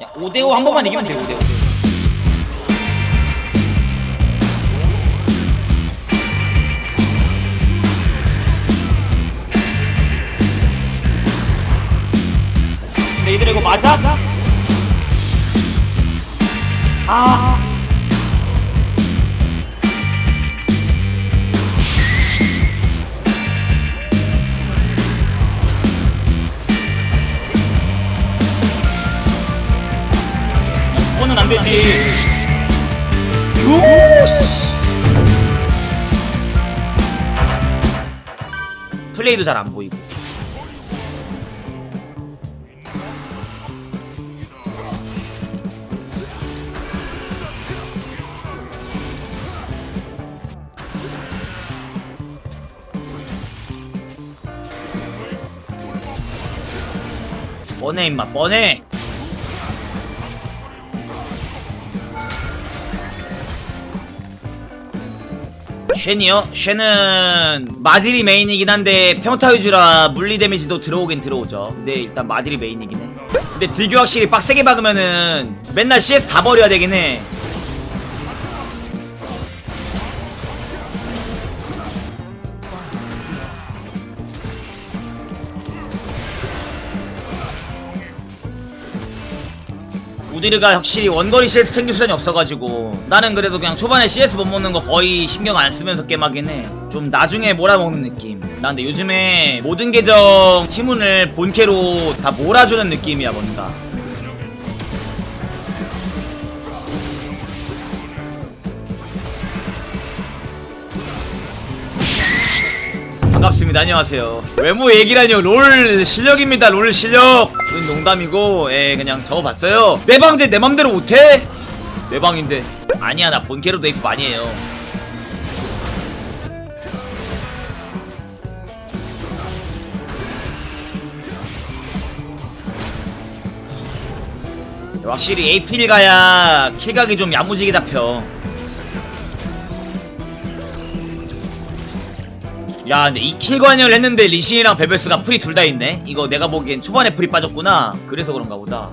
야 5대5 한 번만 이기면 돼 5대5 근데 이들 이거 맞아? 아 안 되지. 플레이도 잘 안 보이고. 뻔해 임마 뻔해 쉔이요? 쉔은 마딜이 메인이긴 한데 평타 유주라 물리 데미지도 들어오긴 들어오죠. 근데 일단 마딜이 메인이긴 해. 근데 딜교 확실히 빡세게 박으면은 맨날 CS 다 버려야 되긴 해 우디르가 확실히 원거리 CS 챙길 수단이 없어가지고 나는 그래도 그냥 초반에 CS 못 먹는 거 거의 신경 안 쓰면서 게임하긴 해 좀 나중에 몰아먹는 느낌. 나 근데 요즘에 모든 계정 팀운을 본캐로 다 몰아주는 느낌이야 뭔가 반갑습니다. 안녕하세요. 외모 얘기라뇨. 롤 실력입니다. 롤 실력. 그건 농담이고, 예, 그냥 적어봤어요. 내 방제 내 맘대로 못해? 내 방인데. 아니야, 나 본캐로 데이프 많이 해요. 확실히 AP를 가야 킬각이 좀 야무지게 잡혀. 야 근데 2킬 관여를 했는데 리신이랑 베베스가 풀이 둘다 있네? 이거 내가 보기엔 초반에 풀이 빠졌구나. 그래서 그런가 보다.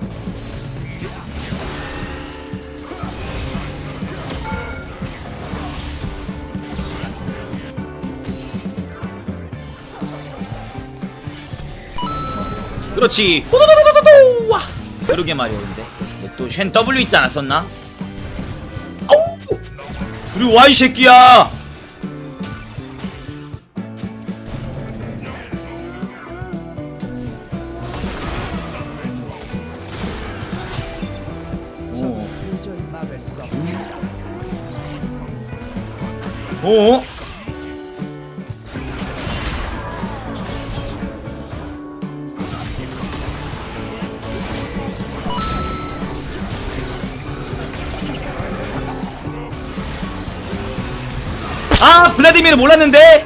그렇지. 호도도도도도 와! 그러게 말이야 근데. 또쉔 W 있지 않았었나? 아우! 둘이 와이 새끼야 어? 아 블라디미르 몰랐는데?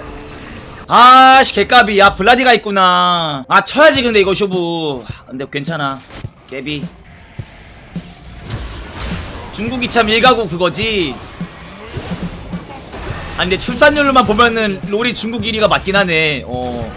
아씨 개까비. 야 블라디가 있구나. 아 쳐야지 근데 이거 쇼부. 근데 괜찮아. 깨비. 중국이 참 일가구 그거지 아니 근데 출산율로만 보면은 롤이 중국 1위가 맞긴 하네. 어.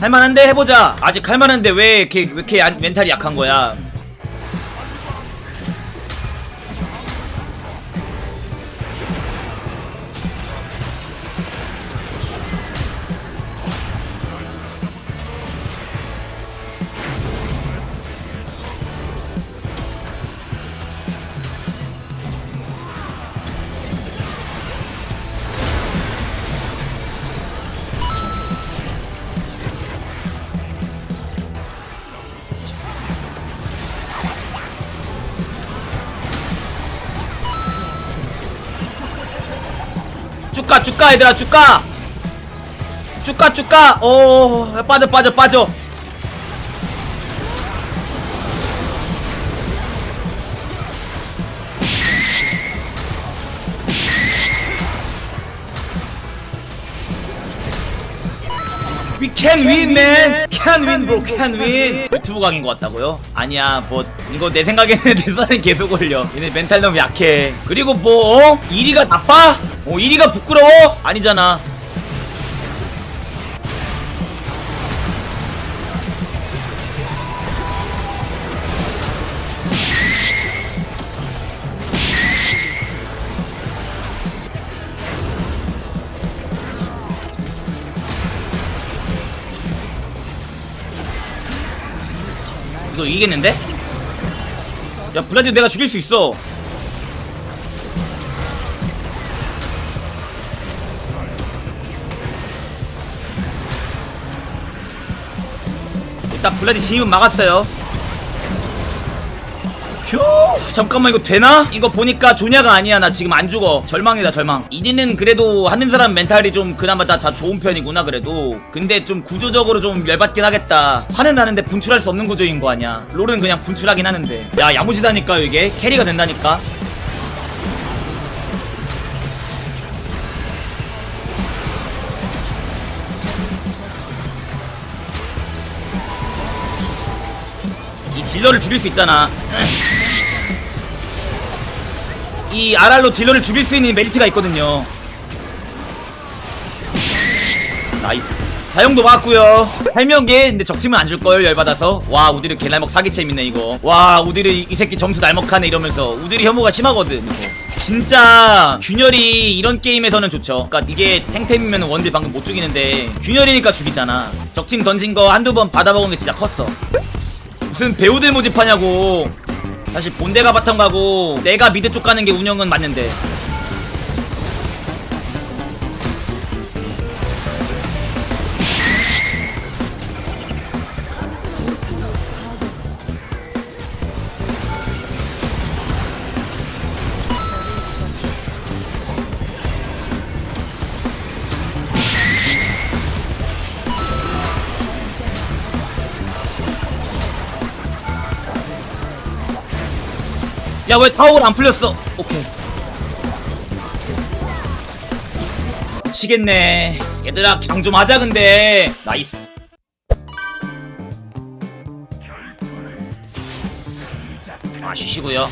할만한데 해보자. 아직 할만한데 왜 이렇게 왜 이렇게 안- 멘탈이 약한 거야 쭉가 얘들아 쭉가 쭉가 쭉가 오 빠져 빠져 빠져. We can win man. Can win bro. Can win. 유튜브 강인 것 같다고요? 아니야 뭐 이거 내 생각에는 대사는 계속 올려. 얘네 멘탈 너무 약해. 그리고 뭐 어? 1위가 나빠? 어 1위가 부끄러워? 아니잖아 이거 이기겠는데? 야 블라디 내가 죽일 수 있어 블라디 진입은 막았어요. 휴 잠깐만 이거 되나? 이거 보니까 조냐가 아니야. 나 지금 안 죽어. 절망이다 절망. 이디는 그래도 하는 사람 멘탈이 좀 그나마 다, 다 좋은 편이구나 그래도. 근데 좀 구조적으로 좀 열받긴 하겠다. 화는 나는데 분출할 수 없는 구조인 거 아니야. 롤은 그냥 분출하긴 하는데. 야 야무지다니까 이게. 캐리가 된다니까 딜러를 죽일 수 있잖아. 이 RR로 딜러를 죽일 수 있는 메리트가 있거든요. 나이스. 사용도 받았고요. 해명계 근데 적팀은 안 줄걸 열받아서? 와 우디르 개날먹 사기챔이네 이거. 와 우디르 이, 이 새끼 점수 날먹하네 이러면서. 우디르 혐오가 심하거든 이거. 진짜 균열이 이런 게임에서는 좋죠. 그니까 이게 탱템이면 원딜 방금 못 죽이는데 균열이니까 죽이잖아. 적팀 던진 거 한두 번 받아먹은 게 진짜 컸어 무슨 배우들 모집하냐고. 사실 본대가 바텀 가고 내가 미드 쪽 가는 게 운영은 맞는데 야 왜 타워가 안 풀렸어. 오케이. 미치겠네. 얘들아 강 좀 하자 근데. 나이스. 아 쉬시고요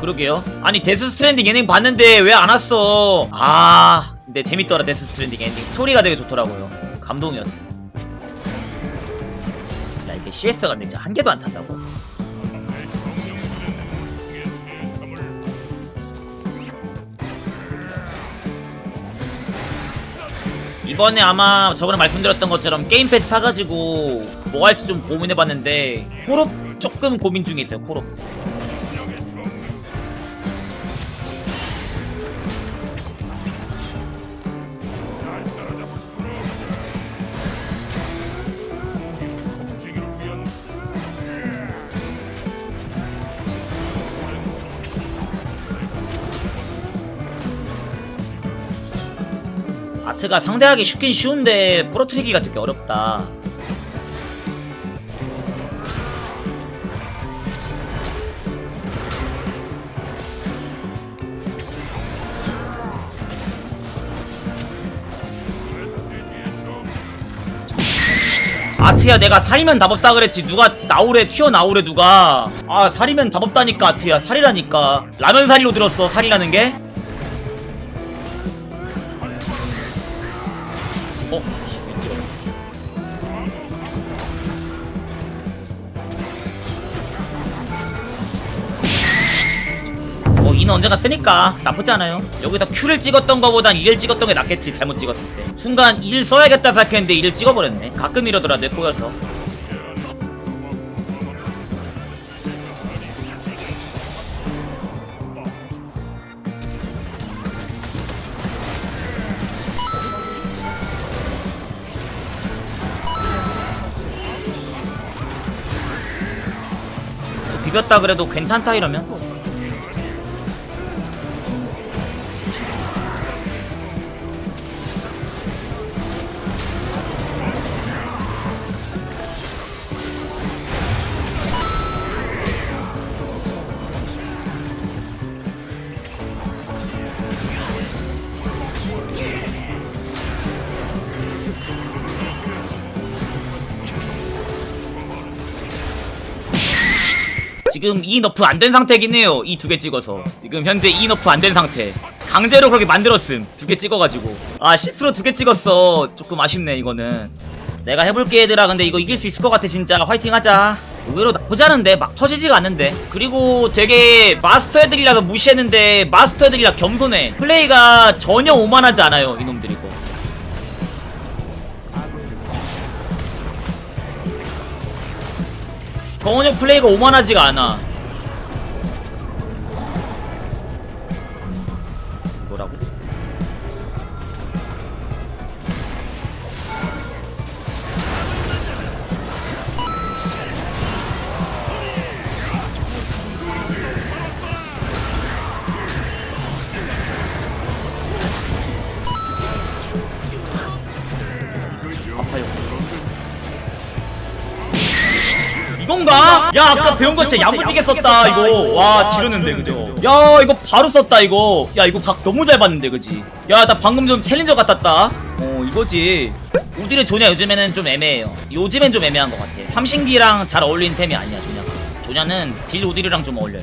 그러게요. 아니 데스 스트랜딩 예능 봤는데 왜 안 왔어? 아 근데 재밌더라 데스 스트랜딩 엔딩 스토리가 되게 좋더라고요. 감동이었어. 야 이게 CS가 근데 진짜 한 개도 안 탄다고. 이번에 아마 저번에 말씀드렸던 것처럼 게임 패스 사가지고 뭐 할지 좀 고민해봤는데 코롭 조금 고민 중에 있어요 코롭 아트가 상대하기 쉽긴 쉬운데 부러뜨리기가 되게 어렵다. 아트야 내가 살이면 답 없다 그랬지 누가 나오래 튀어나오래 누가 아 살이면 답 없다니까 아트야 살이라니까 라면 살이로 들었어 살이라는 게? 뭐 이는 언젠가 쓰니까 나쁘지 않아요. 여기서 Q를 찍었던 거보단 1을 찍었던 게 낫겠지 잘못 찍었을 때. 순간 1 써야겠다 생각했는데 1을 찍어버렸네. 가끔 이러더라 내 꼬여서. 비볐다 그래도 괜찮다 이러면 지금 이 너프 안 된 상태긴 해요. 이 두 개 찍어서. 지금 현재 이 너프 안 된 상태. 강제로 그렇게 만들었음. 두 개 찍어가지고. 아 실수로 두 개 찍었어. 조금 아쉽네 이거는. 내가 해볼게 얘들아. 근데 이거 이길 수 있을 것 같아 진짜. 화이팅 하자. 의외로 나쁘지 않은데? 막 터지지가 않는데? 그리고 되게 마스터 애들이라서 무시했는데 마스터 애들이라 겸손해. 플레이가 전혀 오만하지 않아요 이놈들이 고 전혀 플레이가 오만하지가 않아 배운 거 진짜 야무지게 썼다 이거. 와 지르는데 그죠? 야 이거 바로 썼다 이거. 야 이거 각 너무 잘 봤는데 그지? 야 나 방금 좀 챌린저 같았다. 어 이거지. 우디르 조냐 요즘에는 좀 애매해요. 요즘엔 좀 애매한 것 같아. 삼신기랑 잘 어울리는 템이 아니야 조냐가. 조냐는 딜 우디르랑 좀 어울려요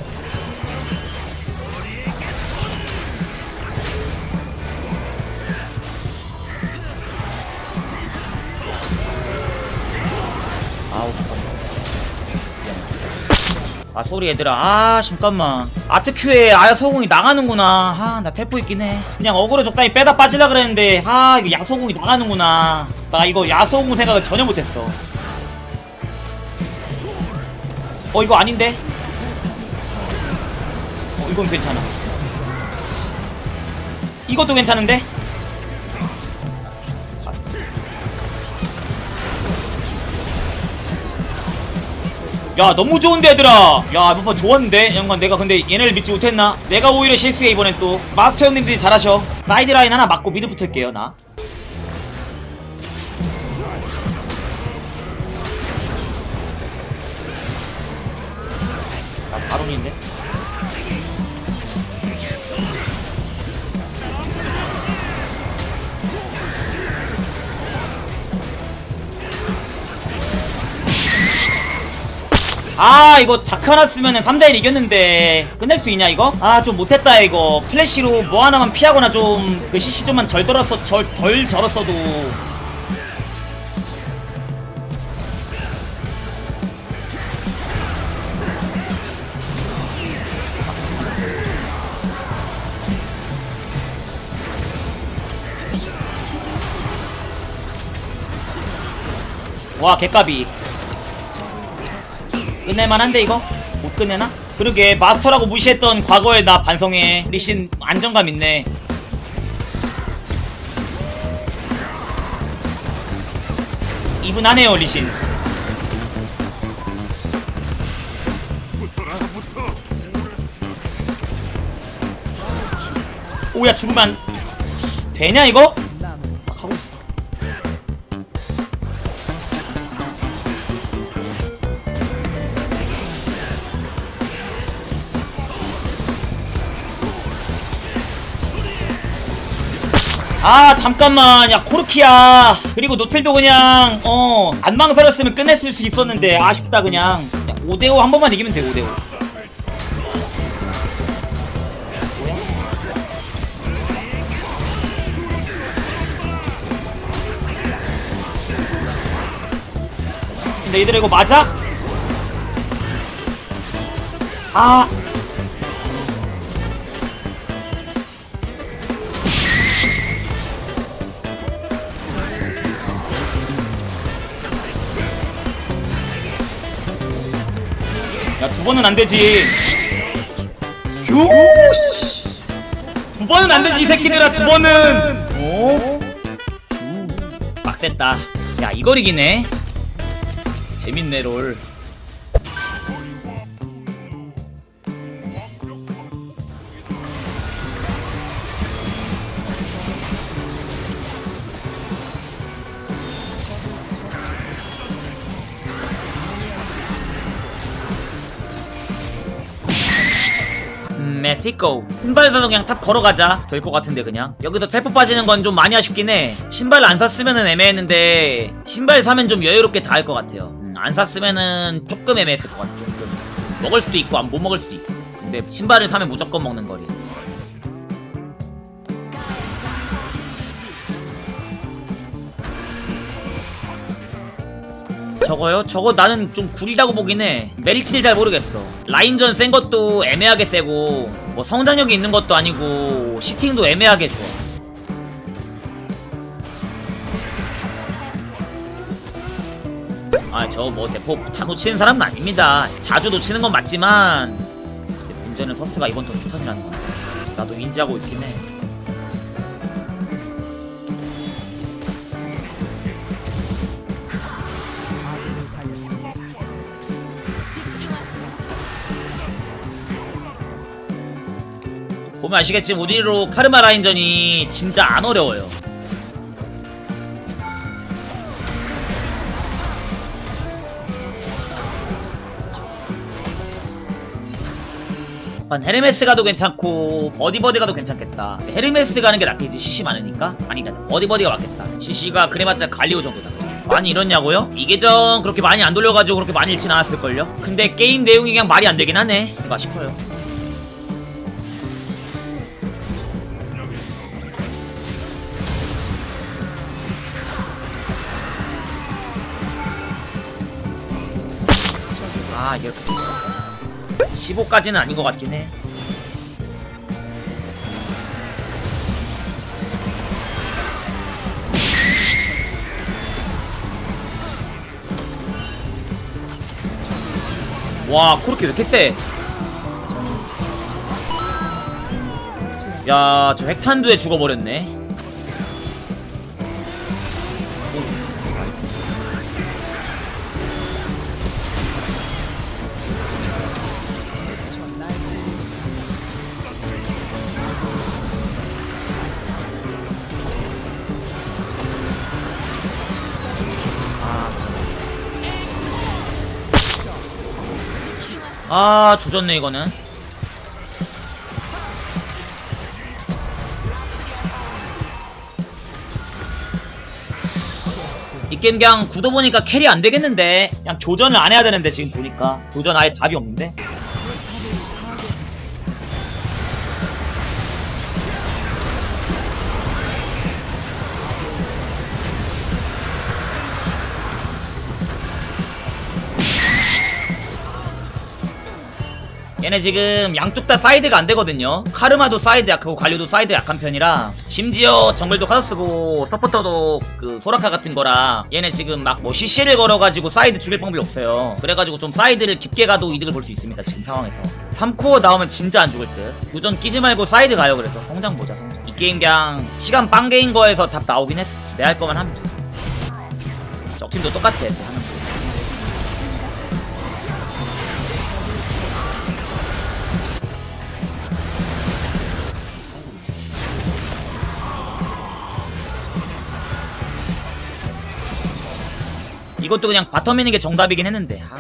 아 소리 얘들아. 아 잠깐만. 아트 큐에 아야 소공이 나가는구나. 아 나 텔포 있긴 해. 그냥 어그로 적당히 빼다 빠지라 그랬는데 아 이거 야소공이 나가는구나. 나 이거 야소공 생각을 전혀 못했어. 어 이거 아닌데? 어 이건 괜찮아. 이것도 괜찮은데 야 너무 좋은데 얘들아. 야 이번 좋았는데? 영관 내가 근데 얘네를 믿지 못했나? 내가 오히려 실수해 이번엔 또. 마스터 형님들이 잘하셔. 사이드라인 하나 맞고 미드 붙을게요 나나 아 이거 자크 하나 쓰면은 3대1 이겼는데 끝낼 수 있냐 이거? 아 좀 못했다 이거. 플래시로 뭐 하나만 피하거나 좀 그 CC 좀만 절 떨었어 절, 덜 절었어도. 와 개까비 끝낼만한데 이거? 못 끝내나? 그러게 마스터라고 무시했던 과거에 나 반성해 리신 안정감 있네 이분하네요 리신 오야 죽으면 되냐 이거? 아 잠깐만. 야 코르키야. 그리고 노틀도 그냥 어 안 망설였으면 끝냈을 수 있었는데 아쉽다 그냥. 5대5 한 번만 이기면 돼 5대5 근데 얘들아 이거 맞아? 아 번은 안 되지. 요, 씨. 두 번은 안 되지, 이 새끼들아, 두 번은. 어? 빡셌다. 야, 이걸 이기네. 재밌네, 롤. 음, 멕시코 신발에서도 그냥 탑 걸어가자. 될 것 같은데 그냥. 여기서 텔포 빠지는 건 좀 많이 아쉽긴 해. 신발 안 샀으면은 애매했는데 신발 사면 좀 여유롭게 다 할 것 같아요. 음, 안 샀으면은 조금 애매했을 것 같아 조금. 먹을 수도 있고 안 못 먹을 수도 있고. 근데 신발을 사면 무조건 먹는 거리 저거요? 저거 나는 좀 구리다고 보긴 해. 메리트를 잘 모르겠어. 라인전 센 것도 애매하게 세고 뭐 성장력이 있는 것도 아니고 시팅도 애매하게 좋아. 아 저 뭐 대폭 다 놓치는 사람은 아닙니다. 자주 놓치는 건 맞지만 문제는 서스가 이번 턴 피턴이라는 거 나도 인지하고 있긴 해 보면 아시겠지만 우디로 카르마 라인전이 진짜 안 어려워요. 한 헤르메스 가도 괜찮고 버디버디 가도 괜찮겠다. 헤르메스 가는 게 낫겠지. CC 많으니까? 아니다. 버디버디가 맞겠다. CC가 그래봤자 갈리오 정도다 많이 이렇냐고요? 이게 전 그렇게 많이 안 돌려가지고 그렇게 많이 잃진 않았을걸요? 근데 게임 내용이 그냥 말이 안 되긴 하네. 가 싶어요 아 이게 15까지는 아닌 것 같긴 해. 와, 코르키 왜 이렇게 세? 야, 저 핵탄두에 죽어버렸네. 아, 조졌네, 이거는. 이 게임 그냥 구도 보니까 캐리 안 되겠는데 그냥 교전을 안 해야 되는데 지금 보니까 교전 아예 답이 없는데 얘네 지금 양쪽 다 사이드가 안 되거든요. 카르마도 사이드 약하고 관료도 사이드 약한 편이라 심지어 정글도 카서스고 서포터도 그 소라카 같은 거라 얘네 지금 막 뭐 CC를 걸어가지고 사이드 죽일 방법이 없어요. 그래가지고 좀 사이드를 깊게 가도 이득을 볼 수 있습니다. 지금 상황에서 3코어 나오면 진짜 안 죽을 듯. 도전 끼지 말고 사이드 가요. 그래서 성장 보자 성장. 이 게임 그냥 시간 빵개인 거에서 답 나오긴 했어. 내 할 거만 돼. 적팀도 똑같아. 이것도 그냥 바텀 미는 게 정답이긴 했는데 아.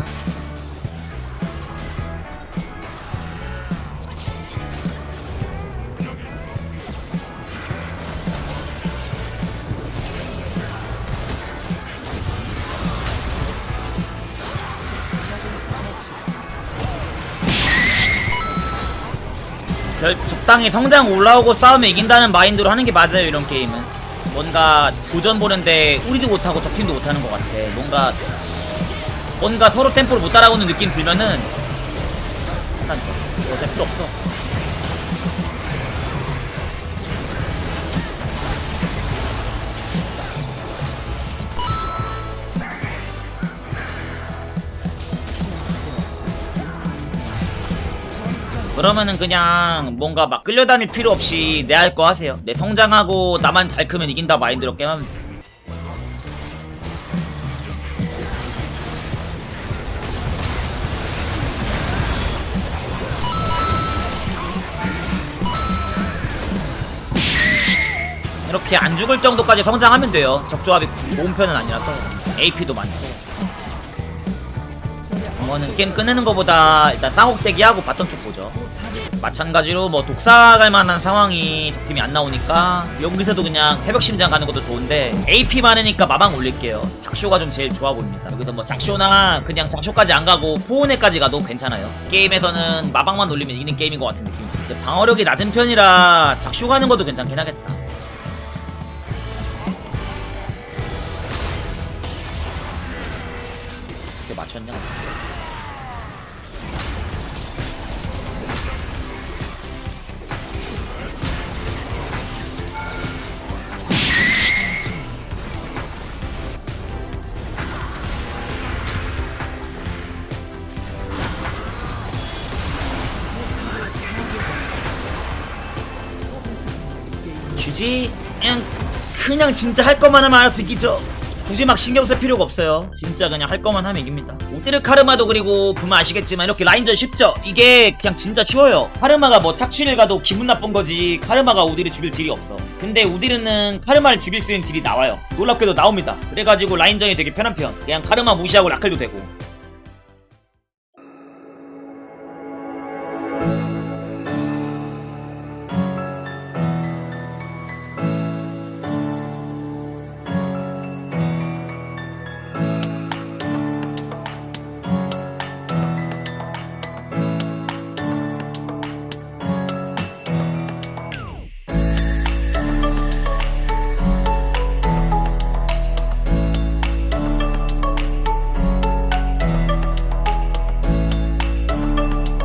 별 적당히 성장 올라오고 싸우면 이긴다는 마인드로 하는 게 맞아요 이런 게임은 뭔가 도전 보는데 우리도 못하고 적팀도 못하는 것 같아. 뭔가 뭔가 서로 템포를 못 따라오는 느낌 들면은 일단 좋아 어차피 필요 없어 그러면은 그냥 뭔가 막 끌려다닐 필요 없이 내 할 거 하세요. 내 성장하고 나만 잘 크면 이긴다 마인드로 게임하면 돼. 이렇게 안 죽을 정도까지 성장하면 돼요. 적조합이 좋은 편은 아니라서 AP도 많고. 이거는 게임 끝내는 것보다 일단 쌍옥재기하고 봤던 쪽 보죠. 마찬가지로 뭐 독사 갈 만한 상황이 적팀이 안 나오니까 여기서도 그냥 새벽 심장 가는 것도 좋은데 AP 많으니까 마방 올릴게요. 작쇼가 좀 제일 좋아 보입니다. 여기서 뭐 작쇼나 그냥 작쇼까지 안 가고 포온에까지 가도 괜찮아요. 게임에서는 마방만 올리면 이기는 게임인 것 같은 느낌이 드는데 방어력이 낮은 편이라 작쇼 가는 것도 괜찮긴 하겠다. 맞췄냐? 그냥 진짜 할 것만 하면 알아서 이기죠? 굳이 막 신경 쓸 필요가 없어요. 진짜 그냥 할 것만 하면 이깁니다. 오데르 카르마도 그리고 보면 아시겠지만 이렇게 라인전 쉽죠? 이게 그냥 진짜 쉬워요. 카르마가 뭐 착취를 가도 기분 나쁜 거지 카르마가 우디를 죽일 딜이 없어. 근데 우디르는 카르마를 죽일 수 있는 딜이 나와요. 놀랍게도 나옵니다. 그래가지고 라인전이 되게 편한 편. 그냥 카르마 무시하고 라클도 되고